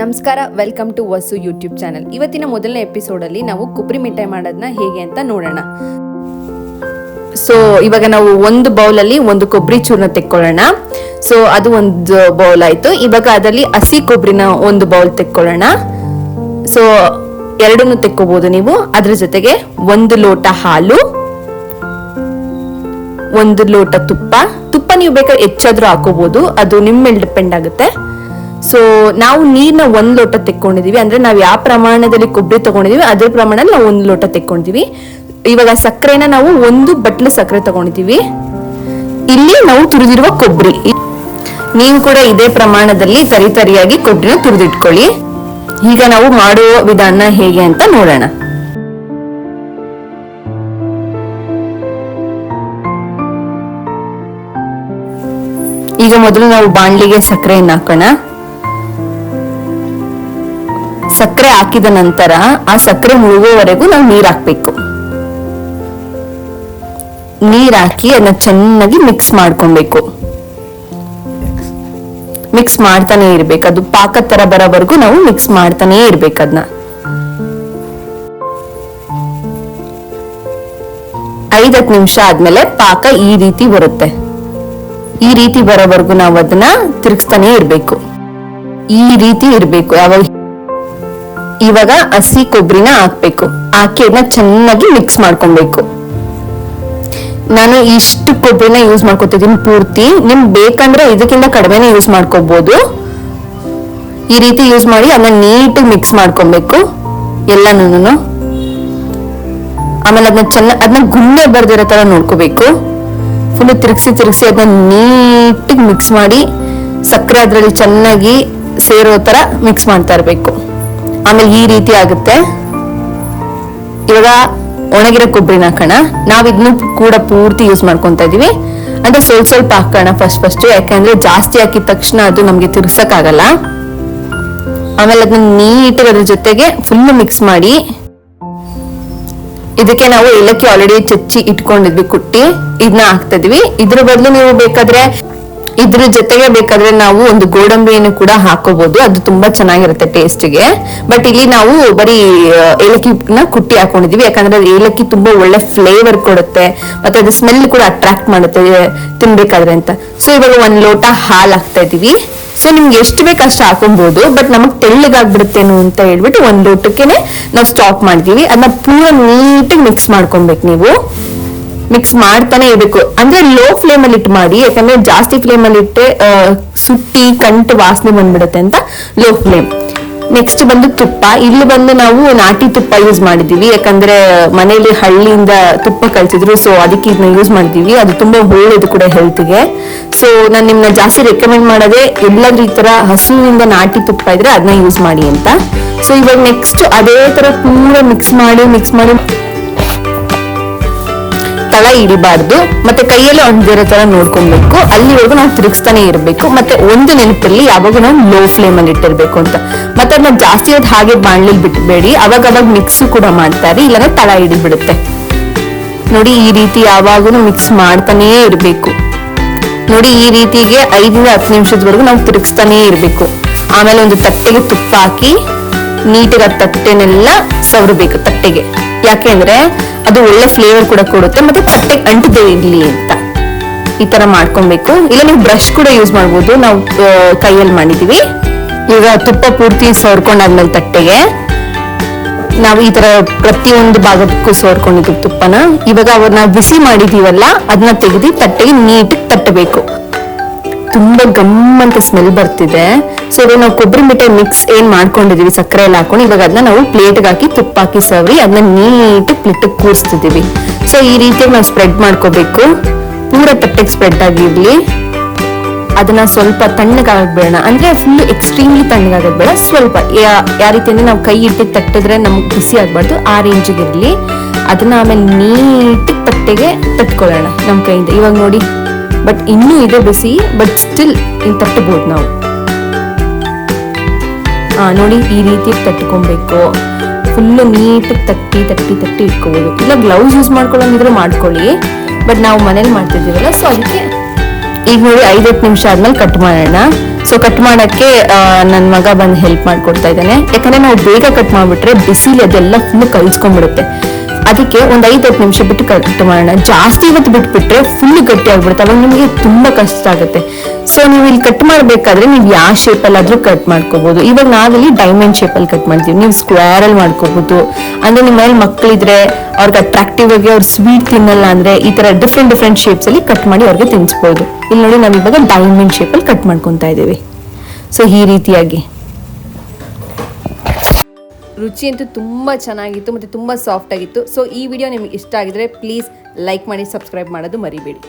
ನಮಸ್ಕಾರ welcome to Vasu YouTube channel ಇವತ್ತಿನ ಮೊದಲನೇ ಎಪಿಸೋಡಲ್ಲಿ ನಾವು ಕೊಬ್ಬರಿ ಮಿಠಾಯಿ ಮಾಡೋದನ್ನ ಹೇಗೆ ಅಂತ ನೋಡೋಣ. ಸೊ ಇವಾಗ ನಾವು ಒಂದು ಬೌಲಲ್ಲಿ ಒಂದು ಕೊಬ್ಬರಿ ಚೂರ್ಣ ತೆಕ್ಕೊಳ್ಳೋಣ. ಸೊ ಅದು ಒಂದು ಬೌಲ್ ಆಯ್ತು. ಇವಾಗ ಅದರಲ್ಲಿ ಹಸಿ ಕೊಬ್ಬರಿನ ಒಂದು ಬೌಲ್ ತೆಕ್ಕೊಳ್ಳೋಣ. ಸೊ ಎರಡನ್ನು ತೆಕ್ಕೋಬಹುದು ನೀವು. ಅದ್ರ ಜೊತೆಗೆ ಒಂದು ಲೋಟ ಹಾಲು, ಒಂದು ಲೋಟ ತುಪ್ಪ. ತುಪ್ಪ ನೀವು ಬೇಕಾದ್ರೆ ಹೆಚ್ಚಾದ್ರೂ ಹಾಕೋಬಹುದು ಅದು ನಿಮ್ಮ ಮೇಲೆ ಡಿಪೆಂಡ್ ಆಗುತ್ತೆ. ಸೊ ನಾವು ನೀರ್ನ ಒಂದ್ ಲೋಟ ತೆಕ್ಕೊಂಡಿದೀವಿ. ಅಂದ್ರೆ ನಾವು ಯಾವ ಪ್ರಮಾಣದಲ್ಲಿ ಕೊಬ್ಬರಿ ತಗೊಂಡಿದೀವಿ ಅದ್ರ ಪ್ರಮಾಣದಲ್ಲಿ ನಾವು ಒಂದು ಲೋಟ ತೆಕ್ಕೊಂಡಿದೀವಿ. ಇವಾಗ ಸಕ್ಕರೆನ ನಾವು ಒಂದು ಬಟ್ಲು ಸಕ್ಕರೆ ತಗೊಂಡಿದೀವಿ. ಇಲ್ಲಿ ನಾವು ತುರಿದಿರುವ ಕೊಬ್ಬರಿ ನೀವು ಕೂಡ ಇದೇ ಪ್ರಮಾಣದಲ್ಲಿ ತರಿ ತರಿಯಾಗಿ ಕೊಬ್ಬರಿನ ತುರಿದಿಟ್ಕೊಳ್ಳಿ. ಈಗ ನಾವು ಮಾಡುವ ವಿಧಾನ ಹೇಗೆ ಅಂತ ನೋಡೋಣ. ಈಗ ಮೊದಲು ನಾವು ಬಾಣ್ಲಿಗೆ ಸಕ್ಕರೆಯನ್ನು ಹಾಕೋಣ. ಸಕ್ಕರೆ ಹಾಕಿದ ನಂತರ ಆ ಸಕ್ಕರೆ ಮುಳುಗೋವರೆಗೂ ನಾವು ನೀರು ಹಾಕ್ಬೇಕು. ನೀರ್ ಹಾಕಿ ಅದನ್ನ ಚೆನ್ನಾಗಿ ಮಿಕ್ಸ್ ಮಾಡ್ಕೊಬೇಕು. ಮಿಕ್ಸ್ ಮಾಡ್ತಾನೆ ಇರ್ಬೇಕು. ಅದು ಪಾಕ ತರ ಬರೋವರೆಗೂ ನಾವು ಮಿಕ್ಸ್ ಮಾಡ್ತಾನೆ ಇರ್ಬೇಕು ಅದನ್ನ ಐದತ್ತು ನಿಮಿಷ ಆದ್ಮೇಲೆ ಪಾಕ ಈ ರೀತಿ ಬರುತ್ತೆ. ಈ ರೀತಿ ಬರೋವರೆಗೂ ನಾವು ಅದನ್ನ ತಿರುಗಿಸ್ತಾನೆ ಇರ್ಬೇಕು. ಈ ರೀತಿ ಇರ್ಬೇಕು. ಯಾವಾಗ ಇವಾಗ ಹಸಿ ಕೊಬ್ಬರಿನ ಹಾಕ್ಬೇಕು. ಹಾಕಿ ಅದನ್ನ ಚೆನ್ನಾಗಿ ಮಿಕ್ಸ್ ಮಾಡ್ಕೊಬೇಕು. ನಾನು ಇಷ್ಟು ಕೊಬ್ಬರಿನ ಯೂಸ್ ಮಾಡ್ಕೊತಿದ್ದೀನಿ ಪೂರ್ತಿ. ನಿಮ್ ಬೇಕಂದ್ರೆ ಇದಕ್ಕಿಂತ ಕಡಿಮೆನೇ ಯೂಸ್ ಮಾಡ್ಕೋಬಹುದು ಈ ರೀತಿ ಯೂಸ್ ಮಾಡಿ ಅದನ್ನ ನೀಟಾಗಿ ಮಿಕ್ಸ್ ಮಾಡ್ಕೊಬೇಕು. ಎಲ್ಲನೂ ಆಮೇಲೆ ಅದನ್ನ ಚೆನ್ನ ಅದನ್ನ ಗುಂಡೆ ಬರ್ದಿರೋ ತರ ನೋಡ್ಕೋಬೇಕು. ಫುಲ್ ತಿರುಗಿಸಿ ತಿರುಗಿಸಿ ಅದನ್ನ ನೀಟಾಗಿ ಮಿಕ್ಸ್ ಮಾಡಿ ಸಕ್ಕರೆ ಅದರಲ್ಲಿ ಚೆನ್ನಾಗಿ ಸೇರೋ ತರ ಮಿಕ್ಸ್ ಮಾಡ್ತಾ ಇರ್ಬೇಕು. ಆಮೇಲೆ ಈ ರೀತಿ ಆಗುತ್ತೆ. ಇವಾಗ ಒಣಗಿರೋ ಕೊಬ್ಬರಿನ ಹಾಕೋಣ. ನಾವು ಇದನ್ನು ಕೂಡ ಪೂರ್ತಿ ಯೂಸ್ ಮಾಡ್ಕೊಂತ ಇದೀವಿ. ಅಂದ್ರೆ ಸ್ವಲ್ಪ ಸ್ವಲ್ಪ ಹಾಕೋಣ ಫಸ್ಟ್ ಫಸ್ಟ್ ಯಾಕಂದ್ರೆ ಜಾಸ್ತಿ ಹಾಕಿದ ತಕ್ಷಣ ಅದು ನಮ್ಗೆ ತಿರ್ಸಕ್ ಆಗಲ್ಲ ಆಮೇಲೆ ಅದನ್ನ ನೀಟಾಗಿ ಅದ್ರ ಜೊತೆಗೆ ಫುಲ್ ಮಿಕ್ಸ್ ಮಾಡಿ ಇದಕ್ಕೆ ನಾವು ಏಲಕ್ಕಿ ಆಲ್ರೆಡಿ ಚಚ್ಚಿ ಇಟ್ಕೊಂಡಿದ್ವಿ ಕುಟ್ಟಿ. ಇದನ್ನ ಹಾಕ್ತಾ ಇದೀವಿ. ಇದ್ರ ಬದಲು ನೀವು ಬೇಕಾದ್ರೆ ಇದ್ರ ಜೊತೆಗೆ ಬೇಕಾದ್ರೆ ನಾವು ಒಂದು ಗೋಡಂಬಿಯನ್ನು ಕೂಡ ಹಾಕೋಬಹುದು ಅದು ತುಂಬಾ ಚೆನ್ನಾಗಿರುತ್ತೆ ಟೇಸ್ಟ್ಗೆ. ಬಟ್ ಇಲ್ಲಿ ನಾವು ಬರೀ ಏಲಕ್ಕಿನ್ನ ಏಲಕ್ಕಿನ ಕುಟ್ಟಿ ಹಾಕೊಂಡಿದೀವಿ. ಯಾಕಂದ್ರೆ ಏಲಕ್ಕಿ ತುಂಬಾ ಒಳ್ಳೆ ಫ್ಲೇವರ್ ಕೊಡುತ್ತೆ. ಮತ್ತೆ ಅದು ಸ್ಮೆಲ್ ಕೂಡ ಅಟ್ರಾಕ್ಟ್ ಮಾಡುತ್ತೆ ತಿನ್ಬೇಕಾದ್ರೆ ಅಂತ. ಸೊ, ಇವಾಗ ಒಂದ್ ಲೋಟ ಹಾಲು ಹಾಕ್ತಾ ಇದೀವಿ ಸೊ, ನಿಮ್ಗೆ ಎಷ್ಟು ಬೇಕು ಅಷ್ಟು ಹಾಕೊಬಹುದು ಬಟ್ ನಮಗ್ ತೆಳ್ಳಗಾಗ್ಬಿಡುತ್ತೇನು ಅಂತ ಹೇಳ್ಬಿಟ್ಟು ಒಂದ್ ಲೋಟಕ್ಕೆ ನಾವು ಸ್ಟಾಪ್ ಮಾಡ್ತೀವಿ ಅದನ್ನ ಪೂರ ನೀಟಾಗಿ ಮಿಕ್ಸ್ ಮಾಡ್ಕೊಬೇಕು ನೀವು. ಮಿಕ್ಸ್ ಮಾಡ್ತಾನೆ ಇರ್ಬೇಕು. ಅಂದ್ರೆ ಲೋ ಫ್ಲೇಮ್ ಅಲ್ಲಿ ಇಟ್ಟು ಮಾಡಿ, ಯಾಕಂದ್ರೆ ಜಾಸ್ತಿ ಫ್ಲೇಮ್ ಅಲ್ಲಿ ಇಟ್ಟರೆ ಸುಟ್ಟಿ, ಕಂಟು ವಾಸನೆ ಬಂದ್ಬಿಡುತ್ತೆ ಅಂತ ಲೋ ಫ್ಲೇಮ್ ನೆಕ್ಸ್ಟ್ ಬಂದು ತುಪ್ಪ. ಇಲ್ಲಿ ಬಂದು ನಾವು ನಾಟಿ ತುಪ್ಪ ಯೂಸ್ ಮಾಡಿದೀವಿ. ಯಾಕಂದ್ರೆ ಮನೆಯಲ್ಲಿ ಹಳ್ಳಿಯಿಂದ ತುಪ್ಪ ಕಳ್ಸಿದ್ರು ಸೊ ಅದಕ್ಕೆ ಇದನ್ನ ಯೂಸ್ ಮಾಡಿದೀವಿ. ಅದು ತುಂಬಾ ಒಳ್ಳೇದು ಕೂಡ ಹೆಲ್ತ್ಗೆ ಸೊ ನಾನು ನಿಮ್ನ ಜಾಸ್ತಿ ರೆಕಮೆಂಡ್ ಮಾಡೋದೇ ಎಲ್ಲಾದ್ರೂ ಈ ತರ ಹಸುವಿನಿಂದ ನಾಟಿ ತುಪ್ಪ ಇದ್ರೆ ಅದನ್ನ ಯೂಸ್ ಮಾಡಿ ಅಂತ. ಸೊ ಇವಾಗ ನೆಕ್ಸ್ಟ್ ಅದೇ ತರ ಪೂರ ಮಿಕ್ಸ್ ಮಾಡಿ ಮಿಕ್ಸ್ ಮಾಡಿ. ತಳ ಹಿಡಿಬಾರ್ದು ಮತ್ತೆ ಕೈಯಲ್ಲಿ ಒಣಗಿರೋ ತರ ನೋಡ್ಕೊಬೇಕು. ಅಲ್ಲಿವರೆಗೂ ನಾವು ತಿರುಗಿಸ್ತಾನೆ ಇರಬೇಕು. ಮತ್ತೆ ಒಂದು ನೆನಪಲ್ಲಿ ಯಾವಾಗ ನಾವು ಲೋ ಫ್ಲೇಮ್ ಅಲ್ಲಿ ಇಟ್ಟಿರ್ಬೇಕು ಅಂತ. ಮತ್ತೆ ಅದನ್ನ ಜಾಸ್ತಿ ಹೊತ್ತು ಹಾಗೆ ಬಾಣ್ಲಿಲ್ ಬಿಟ್ಬೇಡಿ. ಅವಾಗ ಅವಾಗ ಮಿಕ್ಸ್ ಕೂಡ ಮಾಡ್ತಾರೆ. ಇಲ್ಲಾಂದ್ರೆ ತಳ ಹಿಡಿಬಿಡುತ್ತೆ ನೋಡಿ, ಈ ರೀತಿ ಯಾವಾಗೂ ಮಿಕ್ಸ್ ಮಾಡ್ತಾನೇ ಇರಬೇಕು. ನೋಡಿ, ಈ ರೀತಿಗೆ ಐದರಿಂದ ಹತ್ತು ನಿಮಿಷದವರೆಗೂ ನಾವು ತಿರುಗಿಸ್ತಾನೇ ಇರಬೇಕು. ಆಮೇಲೆ ಒಂದು ತಟ್ಟೆಗೆ ತುಪ್ಪ ಹಾಕಿ ನೀಟಾಗಿ ತಟ್ಟೆನೆಲ್ಲ ಸವರಬೇಕು ತಟ್ಟೆಗೆ. ಯಾಕೆಂದ್ರೆ ಅದು ಒಳ್ಳೆ ಫ್ಲೇವರ್ ಕೂಡ ಕೊಡುತ್ತೆ ಮತ್ತೆ ತಟ್ಟೆ ಅಂಟದೇ ಇರಲಿ ಅಂತ. ಈ ತರ ಮಾಡ್ಕೊಬೇಕು. ಇಲ್ಲ ನೀವು ಬ್ರಷ್ ಕೂಡ ಯೂಸ್ ಮಾಡ್ಬೋದು. ನಾವು ಕೈಯಲ್ಲಿ ಮಾಡಿದೀವಿ ಈಗ ತುಪ್ಪ ಪೂರ್ತಿ ಸೋರ್ಕೊಂಡಾದ್ಮೇಲೆ ತಟ್ಟೆಗೆ. ನಾವು ಈ ತರ ಪ್ರತಿಯೊಂದು ಭಾಗಕ್ಕೂ ಸೋರ್ಕೊಂಡಿದ್ವಿ ತುಪ್ಪನ. ಇವಾಗ ಅವ್ರನ್ನ ಬಿಸಿ ಮಾಡಿದೀವಲ್ಲ ಅದನ್ನ ತೆಗೆದು ತಟ್ಟೆಗೆ ನೀಟಾಗಿ ತಟ್ಟಬೇಕು. ತುಂಬಾ ಗಮ್ ಅಂತ ಸ್ಮೆಲ್ ಬರ್ತಿದೆ. ಸೊ ಇವಾಗ ನಾವು ಕೊಬ್ಬರಿ ಮಿಠಾಯಿ ಮಿಕ್ಸ್ ಏನ್ ಮಾಡ್ಕೊಂಡಿದೀವಿ? ಸಕ್ಕರೆ ಎಲ್ಲ ಹಾಕೊಂಡು ಇವಾಗ ಅದನ್ನ ನಾವು ಪ್ಲೇಟ್ಗೆ ಹಾಕಿ ತುಪ್ಪ ಹಾಕಿ ಸವರಿ ಅದನ್ನ ನೀಟ್ ಪ್ಲೇಟಿಗೆ ಕೂರಿಸ್ತಿದೀವಿ. ಸೊ ಈ ರೀತಿಯಾಗಿ ನಾವು ಸ್ಪ್ರೆಡ್ ಮಾಡ್ಕೋಬೇಕು. ಪೂರ ತಟ್ಟೆಗೆ ಸ್ಪ್ರೆಡ್ ಆಗಿರ್ಲಿ. ಅದನ್ನ ಸ್ವಲ್ಪ ತಣ್ಣಗಾಗಬೇಡ ಅಂದ್ರೆ ಫುಲ್ ಎಕ್ಸ್ಟ್ರೀಮ್ಲಿ ತಣ್ಣಗಾಗದ್ ಬೇಡ. ಸ್ವಲ್ಪ ಯಾವ ರೀತಿ ಅಂದ್ರೆ ನಾವು ಕೈ ಇಟ್ಟು ತಟ್ಟಿದ್ರೆ ನಮ್ಗೆ ಬಿಸಿ ಆಗ್ಬಾರ್ದು. ಆ ರೇಂಜಿಗೆ ಇರಲಿ. ಅದನ್ನ ಆಮೇಲೆ ನೀಟ್ ತಟ್ಟೆಗೆ ತಟ್ಕೊಳ್ಳೋಣ ನಮ್ಮ ಕೈಯಿಂದ. ಇವಾಗ ನೋಡಿ. ಬಟ್ ಇನ್ನೂ ಇದೆ ಬಿಸಿ ಬಟ್ ಸ್ಟಿಲ್ ಇಲ್ಲಿ ತಟ್ಟಬಹುದು ನಾವು. ನೋಡಿ ಈ ರೀತಿ ತಟ್ಕೊಬೇಕು ಫುಲ್ ನೀಟಾಗಿ ತಟ್ಟಿ ತಟ್ಟಿ ತಟ್ಟಿ ಇಟ್ಕೋಬಹುದು ಇಲ್ಲ ಗ್ಲೌಸ್ ಯೂಸ್ ಮಾಡ್ಕೊಳ್ಳೋಂಗಿದ್ರೆ ಮಾಡ್ಕೊಳ್ಳಿ. ಬಟ್ ನಾವು ಮನೇಲಿ ಮಾಡ್ತಿದ್ದೀವಲ್ಲ ಸೊ ಅದಕ್ಕೆ ಈಗ ನೋಡಿ ಐದತ್ತು ನಿಮಿಷ ಆದ್ಮೇಲೆ ಕಟ್ ಮಾಡೋಣ. ಸೊ ಕಟ್ ಮಾಡೋಕ್ಕೆ ನನ್ನ ಮಗ ಬಂದು ಹೆಲ್ಪ್ ಮಾಡ್ಕೊಡ್ತಾ ಇದ್ದಾನೆ. ಯಾಕಂದ್ರೆ ನಾವು ಬೇಗ ಕಟ್ ಮಾಡ್ಬಿಟ್ರೆ ಬಿಸಿಲಿ ಅದೆಲ್ಲ ಫುಲ್ ಕಲ್ಸ್ಕೊಂಡ್ಬಿಡುತ್ತೆ. ಅದಕ್ಕೆ ಒಂದು ಐದು, ಹತ್ತು ನಿಮಿಷ ಬಿಟ್ಟು ಕಟ್ ಮಾಡೋಣ. ಜಾಸ್ತಿ ಹೊತ್ತು ಬಿಟ್ಬಿಟ್ರೆ ಫುಲ್ ಗಟ್ಟಿ ಆಗ್ಬಿಡುತ್ತೆ ಅವಾಗ ನಿಮಗೆ ತುಂಬಾ ಕಷ್ಟ ಆಗುತ್ತೆ. ಸೊ ನೀವು ಇಲ್ಲಿ ಕಟ್ ಮಾಡಬೇಕಾದ್ರೆ ನೀವು ಯಾವ ಶೇಪಲ್ಲಾದರೂ ಕಟ್ ಮಾಡ್ಕೋಬಹುದು ಇವಾಗ ನಾವಿಲ್ಲಿ ಡೈಮಂಡ್ ಶೇಪಲ್ಲಿ ಕಟ್ ಮಾಡ್ತೀವಿ. ನೀವು ಸ್ಕ್ವೇರ್ ಅಲ್ಲಿ ಮಾಡ್ಕೋಬಹುದು ಅಂದ್ರೆ ನಿಮ್ಮ ಮನೇಲಿ ಮಕ್ಕಳಿದ್ರೆ ಅವ್ರಿಗೆ ಅಟ್ರಾಕ್ಟಿವ್ ಆಗಿ ಅವ್ರು ಸ್ವೀಟ್ ತಿನ್ನಲ್ಲ ಅಂದರೆ ಈ ತರ ಡಿಫ್ರೆಂಟ್ ಡಿಫ್ರೆಂಟ್ ಶೇಪ್ಸ್ ಅಲ್ಲಿ ಕಟ್ ಮಾಡಿ ಅವ್ರಿಗೆ ತಿನ್ಸ್ಬೋದು. ಇಲ್ಲಿ ನೋಡಿ ನಾವು ಇವಾಗ ಡೈಮಂಡ್ ಶೇಪಲ್ಲಿ ಕಟ್ ಮಾಡ್ಕೊತಾ ಇದ್ದೀವಿ. ಸೊ ಈ ರೀತಿಯಾಗಿ. ರುಚಿ ಅಂತೂ ತುಂಬ ಚೆನ್ನಾಗಿತ್ತು ಮತ್ತು ತುಂಬ ಸಾಫ್ಟಾಗಿತ್ತು ಸೊ ಈ ವಿಡಿಯೋ ನಿಮಗೆ ಇಷ್ಟ ಆಗಿದ್ರೆ ಪ್ಲೀಸ್ ಲೈಕ್ ಮಾಡಿ ಸಬ್ಸ್ಕ್ರೈಬ್ ಮಾಡೋದು ಮರಿಬೇಡಿ.